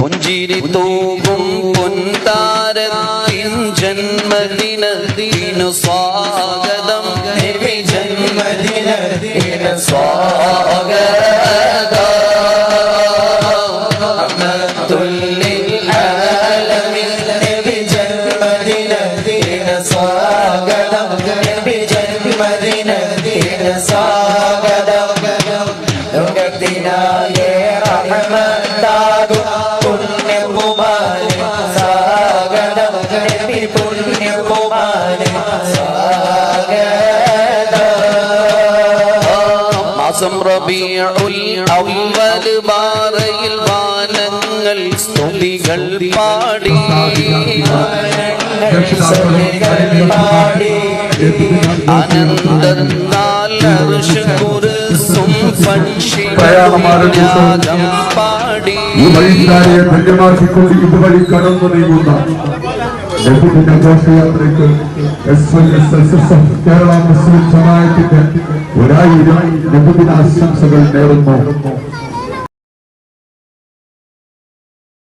പുഞ്ചിരി തൂകും പൊൻതാരത്തിൻ ജന്മദിനത്തിനു സ്വാഗതം നബി ജന്മദിനത്തിനു സ്വാഗതം. നബി ജന്മദിനത്തിനു സ്വാഗതം. നബി മാസം റബീഉൽ അവ്വൽ ബാറയിൽ വാനങ്ങൾ സ്തുതികൾ പാടി. പാടി പാടി ഈ വഴിക്കാരെ ധന്യമാക്കിക്കൊണ്ട് ഇതുവഴി കടന്നു നീങ്ങുന്ന ലഘുദിന ഘോഷയാത്രയ്ക്ക് S Y S S S F Kerala മുസ്ലിം സമാജത്തിന്റെ ഒരായിരം ലഘുദിന ആശംസകൾ നേർന്നു